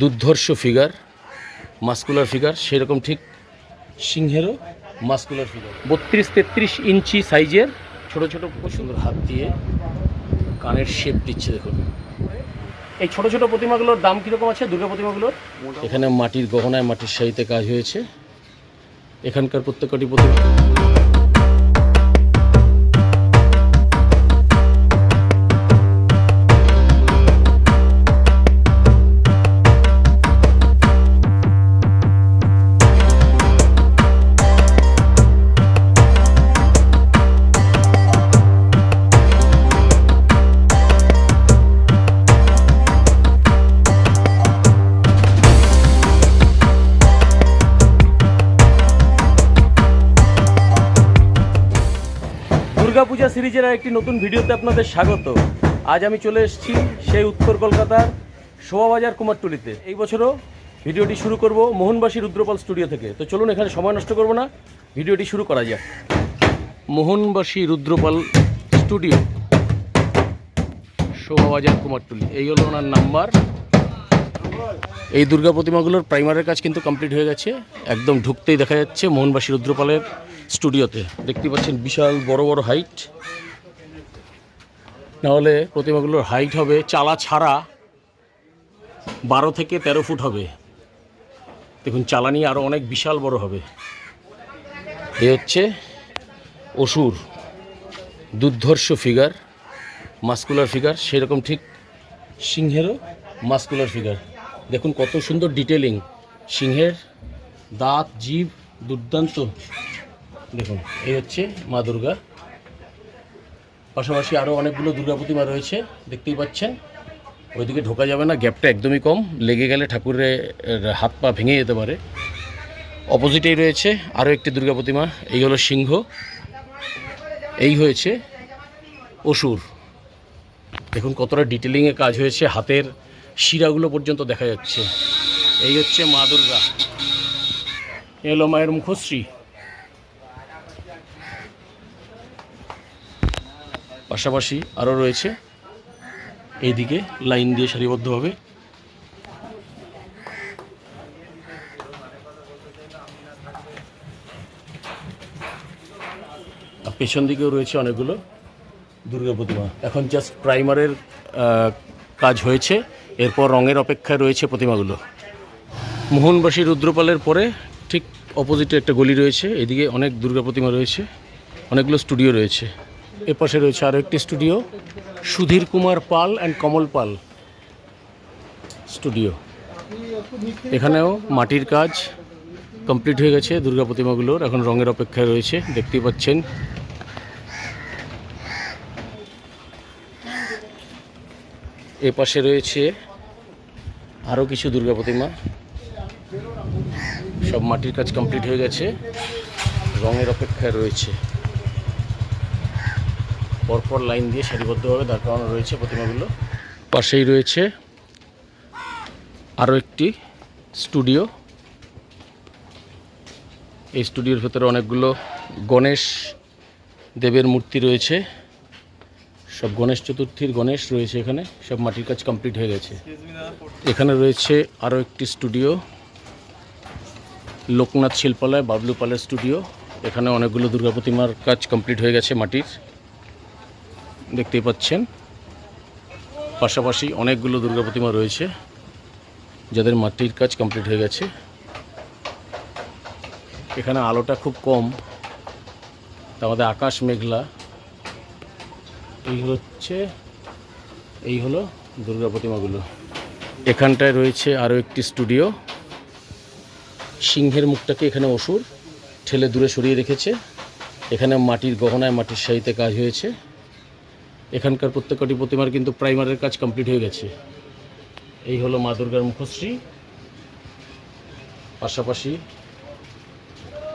দুর্ধর্ষ figure muscular figure সেরকম ঠিক সিংহেরও মাস্কুলার ফিগার বত্রিশ তেত্রিশ ইঞ্চি সাইজের ছোট ছোট খুব সুন্দর হাত দিয়ে কানের শেপ দিচ্ছে দেখুন। এই ছোট ছোট প্রতিমাগুলোর দাম কীরকম আছে দুর্গা প্রতিমাগুলোর? এখানে মাটির গহনায় মাটির শাড়িতে কাজ হয়েছে। এখানকার প্রত্যেকটি প্রতিমা দুর্গাপূজা সিরিজের একটি নতুন ভিডিওতে আপনাদের স্বাগত। আজ আমি চলে এসেছি সেই উত্তর কলকাতার শোভাবাজার কুমারটুলিতে। এই বছরও ভিডিওটি শুরু করব মোহনবাসী রুদ্রপাল স্টুডিও থেকে। তো চলুন, এখানে সময় নষ্ট করব না। ভিডিওটি শুরু করা যাক। মোহনবাসী রুদ্রপাল স্টুডিও, শোভাবাজার কুমারটুলি। এই হলো ওনার নাম্বার। এই দুর্গা প্রতিমাগুলোর প্রাইমারের কাজ কিন্তু কমপ্লিট হয়ে গেছে। একদম ঢুকতেই দেখা যাচ্ছে মোহনবাসী রুদ্রপালের স্টুডিওতে। দেখতে পাচ্ছেন বিশাল বড় বড় হাইট নাহলে প্রতিমাগুলোর হাইট হবে চালা ছাড়া বারো থেকে তেরো ফুট হবে। দেখুন, চালানি আরও অনেক বিশাল বড় হবে। এ হচ্ছে অসুর, দুর্ধর্ষ ফিগার মাস্কুলার ফিগার সেরকম ঠিক সিংহেরও মাস্কুলার ফিগার দেখুন কত সুন্দর ডিটেলিং সিংহের দাঁত, জীব, দুর্দান্ত। দেখুন, এই হচ্ছে মা দুর্গা। পাশাপাশি আরও অনেকগুলো দুর্গা প্রতিমা রয়েছে, দেখতেই পাচ্ছেন। ওইদিকে ঢোকা যাবে না, গ্যাপটা একদমই কম। লেগে গেলে ঠাকুরের হাত পা ভেঙে যেতে পারে। অপোজিটেই রয়েছে আরও একটি দুর্গা প্রতিমা, এই হলো সিংহ। এই হয়েছে অসুর। দেখুন কতটা ডিটেলিংয়ে কাজ হয়েছে, হাতের শিরাগুলো পর্যন্ত দেখা যাচ্ছে। এই হচ্ছে মা দুর্গা। এলো মায়ের মুখশ্রী। পাশাপাশি আরও রয়েছে। এইদিকে লাইন দিয়ে সারিবদ্ধভাবে। পেছন দিকেও রয়েছে অনেকগুলো দুর্গা প্রতিমা। এখন জাস্ট প্রাইমারের কাজ হয়েছে। এরপর রঙের অপেক্ষায় রয়েছে প্রতিমাগুলো। মোহনবাসী রুদ্রপালের পরে ঠিক অপোজিটে একটা গলি রয়েছে। এদিকে অনেক দুর্গা প্রতিমা রয়েছে। অনেকগুলো স্টুডিও রয়েছে। এ পাশে রয়েছে আরও একটি studio, Sudhir Kumar Pal and Kamal Pal studio. এখানেও মাটির কাজ কমপ্লিট হয়ে গেছে দুর্গা প্রতিমাগুলোর, এখন রঙের অপেক্ষায় রয়েছে, দেখতেই পাচ্ছেন। এ পাশে রয়েছে আরও কিছু দুর্গা প্রতিমা। সব মাটির কাজ কমপ্লিট হয়ে গেছে, রঙের অপেক্ষায় রয়েছে। পরপর লাইন দিয়ে সারিবদ্ধভাবে দাঁড় করানো রয়েছে প্রতিমাগুলো। পাশেই রয়েছে আরও একটি স্টুডিও। এই স্টুডিওর ভেতরে অনেকগুলো গণেশ দেবের মূর্তি রয়েছে। সব গণেশ চতুর্থীর গণেশ রয়েছে এখানে, সব মাটির কাজ কমপ্লিট হয়ে গেছে। এখানে রয়েছে আরও একটি স্টুডিও, লোকনাথ শিল্পালয় বাবলু পালের স্টুডিও। এখানে অনেকগুলো দুর্গা প্রতিমার কাজ কমপ্লিট হয়ে গেছে মাটির। দেখতেই পাচ্ছেন। পাশাপাশি অনেকগুলো দুর্গা প্রতিমা রয়েছে, যাদের মাটির কাজ কমপ্লিট হয়ে গেছে। এখানে আলোটা খুব কম আমাদের আকাশ মেঘলা। এই হচ্ছে, এই হলো দুর্গা প্রতিমাগুলো। এখানটায় রয়েছে আরও একটি স্টুডিও। সিংহের মুখটাকে এখানে অসুর, ঠেলে দূরে সরিয়ে রেখেছে। এখানে মাটির গহনায় মাটির শাড়িতে কাজ হয়েছে। এখানকার প্রত্যেকটি প্রতিমার কিন্তু প্রাইমারের কাজ কমপ্লিট হয়ে গেছে। এই হলো মা দুর্গার মুখশ্রী। পাশাপাশি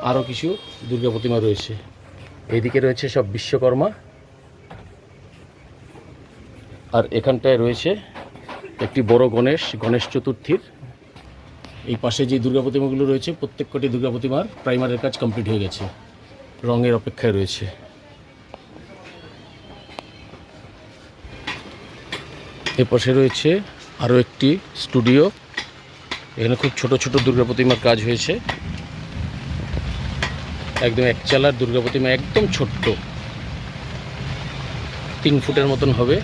আরও কিছু দুর্গা প্রতিমা রয়েছে। এইদিকে রয়েছে সব বিশ্বকর্মা। আর এখানটায় রয়েছে একটি বড় গণেশ গণেশ চতুর্থীর। এই পাশে যে দুর্গা প্রতিমাগুলো রয়েছে, প্রত্যেকটি দুর্গা প্রতিমার প্রাইমারের কাজ কমপ্লিট হয়ে গেছে। রঙের অপেক্ষায় রয়েছে। এ পাশে রয়েছে আরও একটি স্টুডিও। এখানে খুব ছোট ছোট দুর্গা প্রতিমার কাজ হয়েছে। একদম এক চালার দুর্গা প্রতিমা, একদম ছোট্ট। তিন ফুটের মতন হবে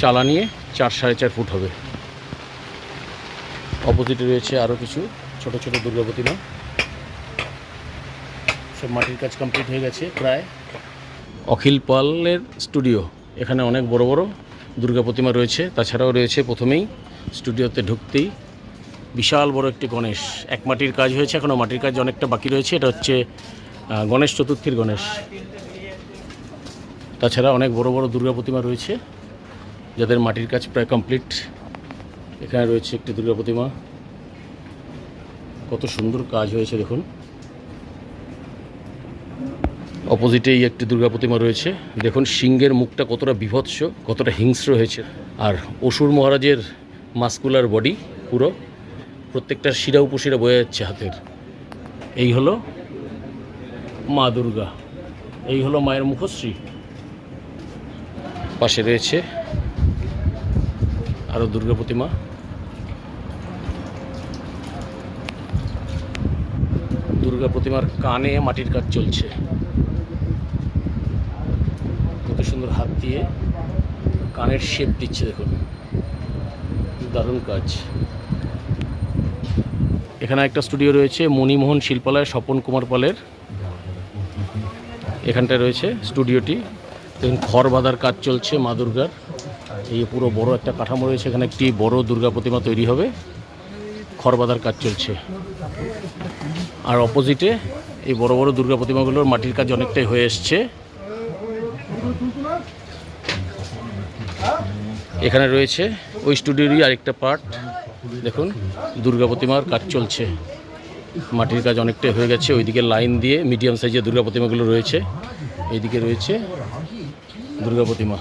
চালা নিয়ে, চার সাড়ে চার ফুট হবে। অপোজিটে রয়েছে আরও কিছু ছোট ছোট দুর্গা প্রতিমা। সব মাটির কাজ কমপ্লিট হয়ে গেছে প্রায়। অখিল পালের স্টুডিও, এখানে অনেক বড় বড় দুর্গা প্রতিমা রয়েছে, তাছাড়াও রয়েছে প্রথমেই স্টুডিওতে ঢুকতেই বিশাল বড় একটি গণেশ। এক মাটির কাজ হয়েছে এখনও মাটির কাজ অনেকটা বাকি রয়েছে, এটা হচ্ছে গণেশ চতুর্থীর গণেশ। তাছাড়া অনেক বড় বড় দুর্গা প্রতিমা রয়েছে, যাদের মাটির কাজ প্রায় কমপ্লিট। এখানে রয়েছে একটি দুর্গা প্রতিমা। কত সুন্দর কাজ হয়েছে, দেখুন। অপোজিটেই একটি দুর্গা প্রতিমা রয়েছে। দেখুন, সিংহের মুখটা কতটা বিভৎস, কতটা হিংস্র হয়েছে। আর অসুর মহারাজের মাস্কুলার বডি পুরো, প্রত্যেকটা শিরা উপশিরা বয়ে যাচ্ছে হাতের। এই হলো মা দুর্গা। এই হলো মায়ের মুখশ্রী। পাশে রয়েছে আরও দুর্গা প্রতিমা। দুর্গা প্রতিমার কানে মাটির কাজ চলছে। হাত দিয়ে কানের শেপ দিচ্ছে দেখুন। দারুণ কাজ। এখানে একটা স্টুডিও রয়েছে মণিমোহন শিল্পালয়, স্বপন কুমার পালের। এখানটায় রয়েছে স্টুডিওটি দেখুন, খড় বাঁধার কাজ চলছে মা দুর্গার। এই পুরো বড় একটা কাঠামো রয়েছে, এখানে একটি বড় দুর্গা প্রতিমা তৈরি হবে। খড় বাঁধার কাজ চলছে। আর অপোজিটে এই বড় বড় দুর্গা প্রতিমাগুলোর মাটির কাজ অনেকটাই হয়ে এসছে। এখানে রয়েছে ওই স্টুডিওরই আরেকটা পার্ট। দেখুন, দুর্গা প্রতিমার কাজ চলছে। মাটির কাজ অনেকটাই হয়ে গেছে। ওইদিকে লাইন দিয়ে মিডিয়াম সাইজের দুর্গা প্রতিমাগুলো রয়েছে। এইদিকে রয়েছে দুর্গা প্রতিমা।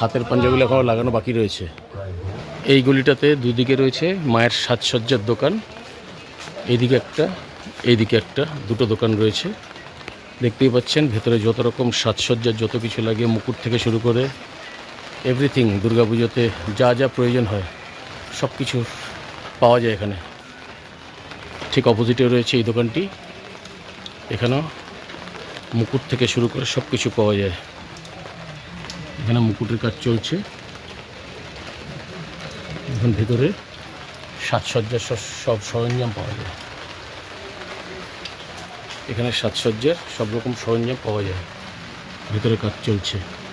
হাতের পাঞ্জাগুলো এখনও লাগানো বাকি রয়েছে। এই গলিটাতে দুদিকে রয়েছে মায়ের সাজসজ্জার দোকান। এইদিকে একটা এইদিকে একটা, দুটো দোকান রয়েছে। দেখতেই পাচ্ছেন, ভেতরে যত রকম সাজসজ্জার যত কিছু লাগে, মুকুট থেকে শুরু করে এভরিথিং দুর্গাপুজোতে যা যা প্রয়োজন হয় সব কিছু পাওয়া যায় এখানে। ঠিক অপোজিটে রয়েছে এই দোকানটি। এখানেও মুকুট থেকে শুরু করে সব কিছু পাওয়া যায়। এখানে মুকুটের কাজ চলছে। এখন ভেতরে সাজসজ্জার সব- সব সরঞ্জাম পাওয়া যায়। এখানে সাজসজ্জার সব রকম সরঞ্জাম পাওয়া যায়। ভেতরে কাজ চলছে।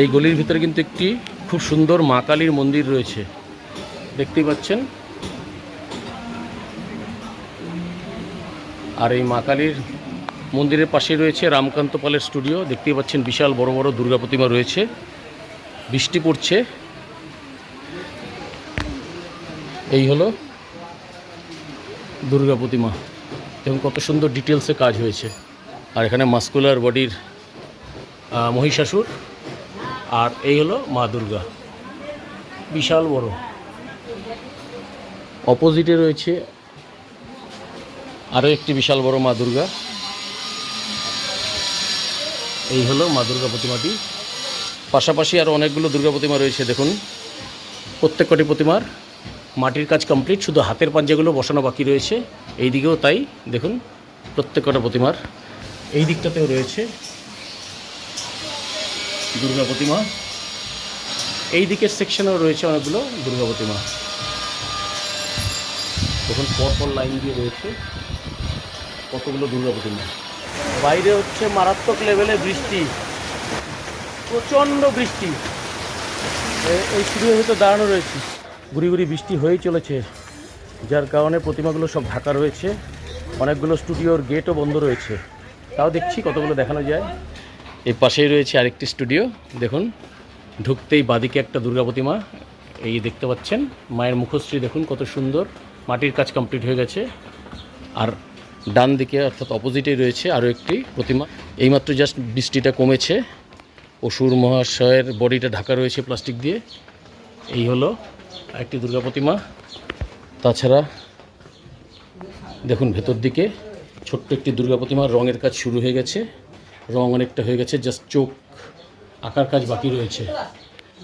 এই গলির ভিতরে কিন্তু একটি খুব সুন্দর মা কালীর মন্দির রয়েছে। দেখতেই পাচ্ছেন? আর এই মা কালীর মন্দিরের পাশে রয়েছে রামকান্ত পালের স্টুডিও। দেখতেই পাচ্ছেন বিশাল বড় বড় দুর্গা প্রতিমা রয়েছে। বৃষ্টি পড়ছে। এই হলো দুর্গা প্রতিমা। এবং কত সুন্দর ডিটেলসে কাজ হয়েছে। আর এখানে মাস্কুলার বডির মহিষাসুর। আর এই হলো মা দুর্গা। বিশাল বড়। অপোজিটে রয়েছে আরও একটি বিশাল বড় মা দুর্গা। এই হলো মা দুর্গা প্রতিমাটি পাশাপাশি আরও অনেকগুলো দুর্গা প্রতিমা রয়েছে, দেখুন। প্রত্যেক কটি প্রতিমার মাটির কাজ কমপ্লিট, শুধু হাতের পাঞ্জাগুলো বসানো বাকি রয়েছে। এই দিকেও তাই, দেখুন, প্রত্যেক কটা প্রতিমার। এই দিকটাতেও রয়েছে। দুর্গা প্রতিমা। এই দিকের সেকশনেও রয়েছে অনেকগুলো দুর্গা প্রতিমা। তখন পরপর লাইন দিয়ে রয়েছে কতগুলো দুর্গা প্রতিমা। বাইরে হচ্ছে মারাত্মক লেভেলে বৃষ্টি। প্রচণ্ড বৃষ্টি। এই স্টুডিওর ভিতর দাঁড়ানো রয়েছে। গুড়ি গুড়ি বৃষ্টি হয়েই চলেছে, যার কারণে প্রতিমাগুলো সব ঢাকা রয়েছে। অনেকগুলো স্টুডিওর গেটও বন্ধ রয়েছে। তাও দেখছি কতগুলো দেখানো যায়। এই পাশেই রয়েছে আরেকটি স্টুডিও। দেখুন, ঢুকতেই বাদিকে একটা দুর্গা প্রতিমা, এই দেখতে পাচ্ছেন। মায়ের মুখশ্রী, দেখুন কত সুন্দর। মাটির কাজ কমপ্লিট হয়ে গেছে। আর ডান দিকে অর্থাৎ অপোজিটেই রয়েছে আরও একটি প্রতিমা। এইমাত্র জাস্ট বৃষ্টিটা কমেছে। অসুর মহাশয়ের বডিটা ঢাকা রয়েছে প্লাস্টিক দিয়ে। এই হলো একটি দুর্গা প্রতিমা। তাছাড়া, দেখুন ভেতর দিকে ছোট্ট একটি দুর্গা প্রতিমার রঙের কাজ শুরু হয়ে গেছে। রং অনেকটা হয়ে গেছে জাস্ট চোখ, আঁকার কাজ বাকি রয়েছে।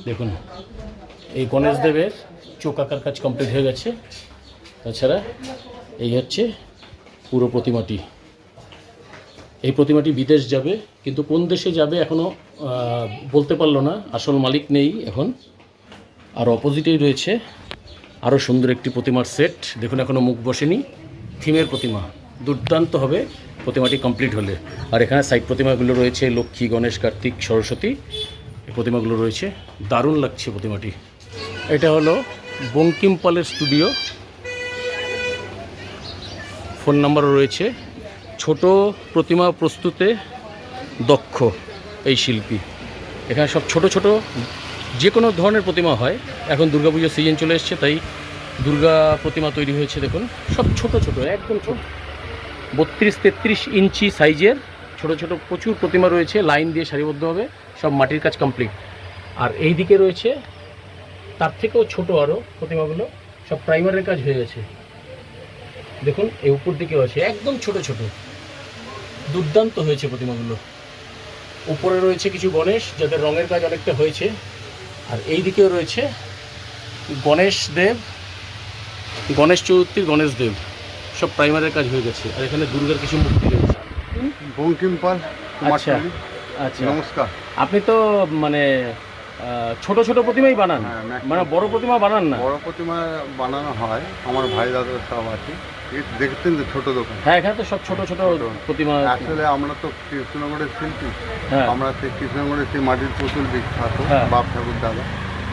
দেখুন, এই গণেশ দেবের চোখ আঁকার কাজ কমপ্লিট হয়ে গেছে। তাছাড়া এই হচ্ছে পুরো প্রতিমাটি। এই প্রতিমাটি বিদেশ যাবে, কিন্তু কোন দেশে যাবে এখনও বলতে পারল না। আসল মালিক নেই এখন। আর অপোজিটেই রয়েছে আরও সুন্দর একটি প্রতিমার সেট দেখুন এখনও মুখ বসেনি। থিমের প্রতিমা। দুর্দান্ত হবে। প্রতিমাটি কমপ্লিট হলে। আর এখানে সাইড প্রতিমাগুলো রয়েছে, লক্ষ্মী, গণেশ, কার্তিক, সরস্বতী। প্রতিমাগুলো রয়েছে। দারুণ লাগছে প্রতিমাটি। এটা হলো বঙ্কিম পালের স্টুডিও ফোন নাম্বারও রয়েছে। ছোট প্রতিমা প্রস্তুতে দক্ষ এই শিল্পী। এখানে সব ছোট ছোট যে কোনো ধরনের প্রতিমা হয়। এখন দুর্গাপুজোর সিজন চলে এসছে, তাই দুর্গা প্রতিমা তৈরি হয়েছে, দেখুন। সব ছোট ছোট, একদম ছোট। বত্রিশ তেত্রিশ ইঞ্চি সাইজের ছোট ছোট প্রচুর প্রতিমা রয়েছে, লাইন দিয়ে সারিবদ্ধভাবে সব মাটির কাজ কমপ্লিট আর এই দিকে রয়েছে, তার থেকেও ছোট আরও প্রতিমাগুলো, সব প্রাইমারের কাজ হয়ে গেছে। দেখুন, এই উপর দিকেও আছে, একদম ছোট ছোট। দুর্দান্ত হয়েছে প্রতিমাগুলো। উপরে রয়েছে কিছু গণেশ, যাদের রঙের কাজ অনেকটা হয়েছে। আর এই দিকেও রয়েছে গণেশ দেব, গণেশ চতুর্থীর গণেশ দেব। সব প্রাইমারের কাজ হয়ে গেছে। আর এখানে দুর্গার কিছু মূর্তি রয়েছে। বঙ্কিম পাল আচ্ছা। আচ্ছা। নমস্কার। আপনি তো মানে ছোট ছোট প্রতিমাই বানান। হ্যাঁ, মানে বড় প্রতিমা বানান না। বড় প্রতিমা বানানো হয়। আমার ভাই দাদা সব আছে। দেখতেন তো ছোট দোকান। হ্যাঁ এখানে তো সব ছোট ছোট। প্রতিমা আসলে আমরা তো কৃষ্ণনগরের শিল্পী। হ্যাঁ। আমরা সেই কৃষ্ণনগরের সেই মাটির পুতুল বিখ্যাত হ্যাঁ। বাপ ঠাকুর দাদা।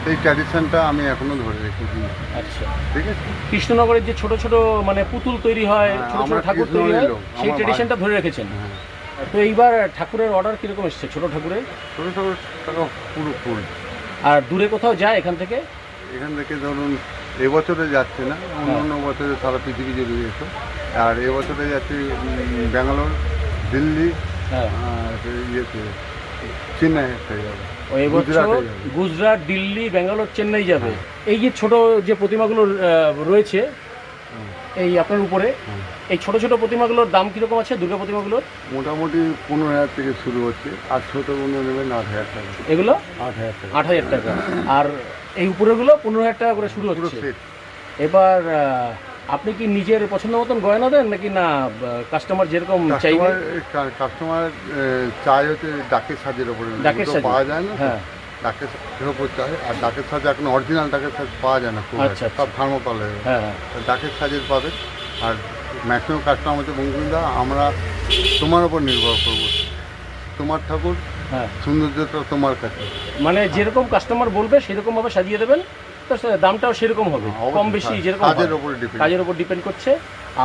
সেই ট্র্যাডিশনটা আমি এখনও ধরে রেখেছি। আচ্ছা। ঠিক আছে? কৃষ্ণনগরের যে ছোট ছোট মানে পুতুল তৈরি হয় হ্যাঁ, ছোট ছোট ঠাকুর তৈরি হয় সেই আমার ট্রেডিশনটা ধরে রেখেছেন? হ্যাঁ। তো এইবার ঠাকুরের অর্ডার কীরকম এসছে ছোট ঠাকুরের? ছোট ছোট টাকা পুরো ফুল। আর দূরে কোথাও যায় এখান থেকে? এখান থেকে ধরুন এবছরে যাচ্ছে না অন্য হ্যাঁ। অন্য বছরে সারা পৃথিবী জুড়ে যেত আর এবছরে যাচ্ছে ব্যাঙ্গালোর দিল্লি ইয়েতে চেন্নাই একটা যাবে গুজরাটে। হ্যাঁ। দিল্লি ব্যাঙ্গালোর চেন্নাই যাবে। এই যে ছোট যে প্রতিমাগুলো রয়েছে এই আপনার উপরে এই ছোট ছোট প্রতিমাগুলোর দাম কীরকম আছে দুর্গা প্রতিমাগুলোর? মোটামুটি পনেরো হাজার থেকে শুরু হচ্ছে আর ছোটোগুলো নেবেন আট হাজার টাকা। এগুলো? আট হাজার টাকা। আট হাজার টাকা। আর এই উপরেগুলো পনেরো হাজার টাকা করে শুরু হচ্ছে। এবার আপনি কি নিজের পছন্দ মতন গয়না দেন নাকি না কাস্টমার যেরকম চাইবে? কাস্টমার চাই হচ্ছে ডাকের সাজের ওপরে। ডাকের সাজে? পাওয়া যায় না হ্যাঁ। ডাকের সাজের ওপর চাই আর ডাকের সাজে এখন অরিজিনাল ডাকের সাজ পাওয়া যায় না আচ্ছা, সব থার্মোকল হয়ে। গেছে। হ্যাঁ। হ্যাঁ ডাকের সাজের পাবে। আর ম্যাক্সিমাম কাস্টমার হচ্ছে বঙ্কিমদা আমরা তোমার ওপর নির্ভর করব। তোমার ঠাকুর হ্যাঁ। সৌন্দর্যটা তোমার কাছে। মানে যেরকম কাস্টমার বলবে সেরকম ভাবে সাজিয়ে দেবেন? সে দামটাও সেরকম হবে কম বেশি যেরকম কাজের হয়। ডিপেন্ড কাজের উপর ডিপেন্ড করছে।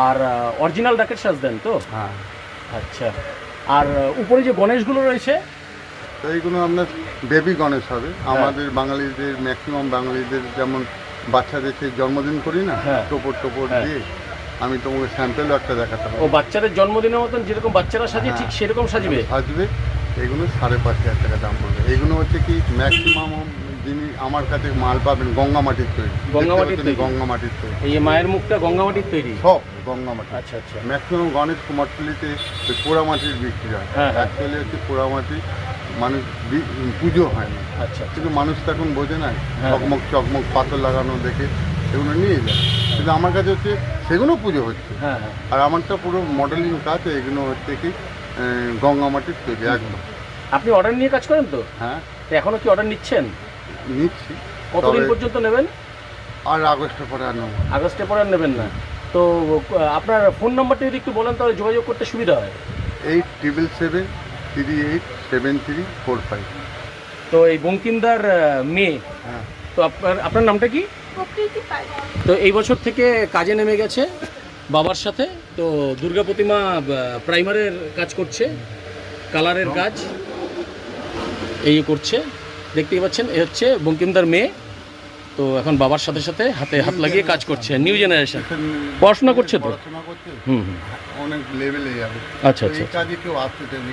আর অরিজিনাল ডাকের সাজ দেন তো? হ্যাঁ। আচ্ছা। আর উপরে যে গণেশগুলো রয়েছে? এইগুলো আপনার বেবি গণেশ হবে। হ্যাঁ। আমাদের বাঙালিদের ম্যাক্সিমাম বাঙালিদের যেমন বাচ্চাদের সেই জন্মদিন করি না হ্যাঁ। টোপর টোপর হ্যাঁ। দিয়ে আমি তোমাকে স্যাম্পেলও একটা দেখাতে ও বাচ্চাদের জন্মদিনের মতন যেরকম বাচ্চারা সাজে হ্যাঁ। ঠিক সেরকম সাজবে? সাজবে। এগুলো সাড়ে পাঁচ হাজার টাকা দাম পড়বে। এগুলো হচ্ছে কি ম্যাক্সিমাম যিনি আমার কাছে মাল পাবেন গঙ্গা মাটির তৈরি। গঙ্গা মাটির দেখতে তৈরি? গঙ্গা মাটির তৈরি। এই মায়ের মুখটা গঙ্গামাটির তৈরি? সব গঙ্গা মাটি। আচ্ছা আচ্ছা। ম্যাক্সিমাম গণেশ কুমারটুলিতে ওই পোড়ামাটির বিক্রি হয়। হ্যাঁ, হ্যাঁ। অ্যাকচুয়ালি হচ্ছে পোড়ামাটি মানুষ বি- পুজো হয় না। আচ্ছা কিন্তু মানুষ তো এখন বোঝে না হ্যাঁ। চকমক চকমক পাথর লাগানো দেখে সেগুলো নিয়ে যায়। কিন্তু আমার কাছে হচ্ছে সেগুলো পুজো হচ্ছে। আর আমারটা পুরো মডেলিং কাজ এগুলো হচ্ছে কি আহ, গঙ্গা মাটির তৈরি একদম। আপনি অর্ডার নিয়ে কাজ করেন তো? হ্যাঁ। তো এখনও কি অর্ডার নিচ্ছেন? নিচ্ছি। কতদিন তবে- পর্যন্ত নেবেন? আর আগস্টের পরে আর নেব আগস্টে পরে আর নেবেন না। তো আপনার ফোন নাম্বারটা যদি একটু বলেন তাহলে যোগাযোগ করতে সুবিধা হয়। Eight triple seven three eight seven three four five. তো এই বঙ্কিমদার আহ, মেয়ে। হ্যাঁ। তো আপনার আপনার নামটা কি? প্রকৃতি তো এই বছর থেকে কাজে নেমে গেছে বাবার সাথে। তো দুর্গা প্রতিমা প্রাইমারের কাজ করছে কালারের কাজ। এই করছে। দেখতেই পাচ্ছেন এ হচ্ছে বঙ্কিমদার মেয়ে। তো এখন বাবার সাথে সাথে হাতে হাত লাগিয়ে কাজ করছে নিউ জেনারেশন পড়াশোনা করছে তো? হুম হুম। অনেক লেভেলে যাবে। আচ্ছা আচ্ছা কাজে কেউ আসতে চায়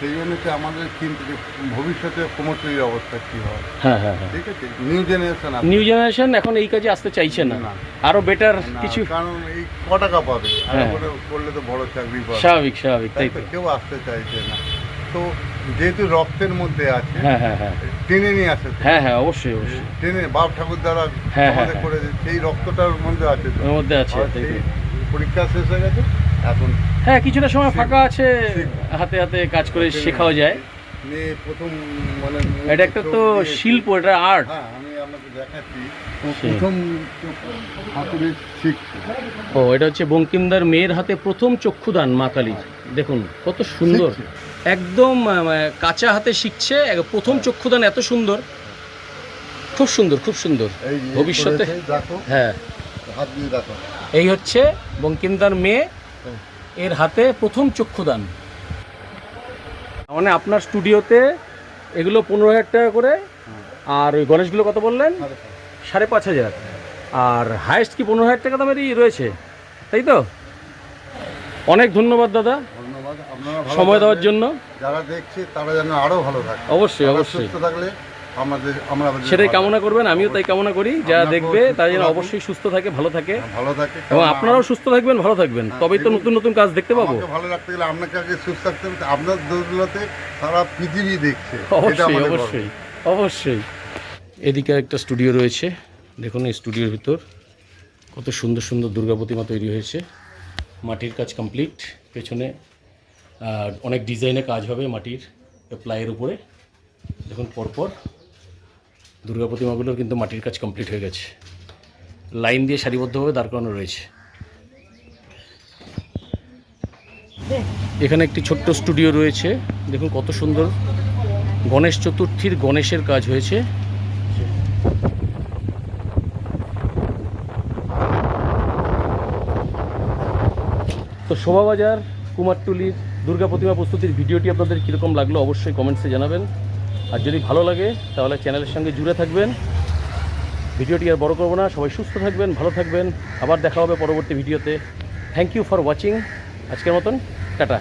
সেই জন্য তো আমাদের কিন্তু যে ভবিষ্যতে কুমোরটুলির অবস্থা কী হয় হ্যাঁ হ্যাঁ হ্যাঁ। ঠিক আছে? নিউ জেনারেশন নিউ জেনারেশন এখন এই কাজে আসতে চাইছে না। আরও বেটার কিছু কারণ এই ক টাকা পাবে। আর হ্যাঁ। করলে তো বড় চাকরি পাবে। স্বাভাবিক স্বাভাবিক তাই তো। কেউ আসতে চাইছে না। তো যেহেতু রক্তের মধ্যে আছে হ্যাঁ হ্যাঁ হ্যাঁ। টেনে নিয়ে আসে হ্যাঁ হ্যাঁ অবশ্যই অবশ্যই। টেনে বাপ ঠাকুর দ্বারা হ্যাঁ, হ্যাঁ। করে সেই রক্তটার মধ্যে আছে ওর মধ্যে আছে। পরীক্ষা শেষ হয়ে গেছে এখন হ্যাঁ কিছুটা সময় ফাঁকা আছে হাতে হাতে কাজ করে শেখাও যায়। প্রথম মানে এটা একটা তো শিল্প এটা আর্ট হ্যাঁ আমি আপনাকে দেখাচ্ছি। প্রথম ও এটা হচ্ছে বঙ্কিমদার মেয়ের হাতে প্রথম চক্ষুদান মা কালী দেখুন কত সুন্দর। একদম কাঁচা হাতে শিখছে। প্রথম চক্ষুদান এত সুন্দর। খুব সুন্দর খুব সুন্দর। ভবিষ্যতে হ্যাঁ। এই হচ্ছে বঙ্কিমদার মেয়ে। এর হাতে প্রথম চক্ষুদান। মানে আপনার স্টুডিওতে এগুলো পনেরো হাজার টাকা করে আর ওই গণেশগুলো কত বললেন? সাড়ে পাঁচ হাজার। আর হায়েস্ট কি পনেরো হাজার টাকা দামেরই রয়েছে? তাই তো? অনেক ধন্যবাদ দাদা। সময় দেওয়ার জন্য? যারা দেখছে তারা যেন আরও ভালো থাকে। অবশ্যই অবশ্যই। সুস্থ থাকলে আমাদের আমরা সেটাই কামনা করবেন আমিও তাই কামনা করি। যারা দেখবে তারা যেন অবশ্যই সুস্থ থাকে ভালো থাকে। ভালো থাকে এবং আপনারাও সুস্থ থাকবেন ভালো থাকবেন। হ্যাঁ, তবেই তো নতুন নতুন কাজ দেখতে পাবো। ভালো রাখতে গেলে আপনাকে আগে সুস্থ থাকতে হবে আপনার দৌলতে সারা পৃথিবী দেখছে। অবশ্যই অবশ্যই অবশ্যই। এদিকে একটা স্টুডিও রয়েছে। দেখুন এই স্টুডিওর ভিতর কত সুন্দর সুন্দর দুর্গা প্রতিমা তৈরি হয়েছে। মাটির কাজ কমপ্লিট পেছনে অনেক ডিজাইনে কাজ হবে মাটির প্লাইয়ের উপরে। দেখুন, পরপর দুর্গা প্রতিমাগুলোর কিন্তু মাটির কাজ কমপ্লিট হয়ে গেছে। লাইন দিয়ে সারিবদ্ধভাবে দাঁড় করানো রয়েছে। এখানে একটি ছোট্ট স্টুডিও রয়েছে। দেখুন, কত সুন্দর গণেশ চতুর্থীর গণেশের কাজ হয়েছে। তো শোভাবাজার, কুমারটুলির দুর্গা প্রতিমা প্রস্তুতির ভিডিওটি আপনাদের কীরকম লাগল অবশ্যই কমেন্টসে জানাবেন। আর যদি ভালো লাগে, তাহলে চ্যানেলের সঙ্গে জুড়ে থাকবেন। ভিডিওটি আর বড় করব না, সবাই সুস্থ থাকবেন, ভালো থাকবেন। আবার দেখা হবে পরবর্তী ভিডিওতে। থ্যাংক ইউ ফর ওয়াচিং আজকের মতন, টাটা।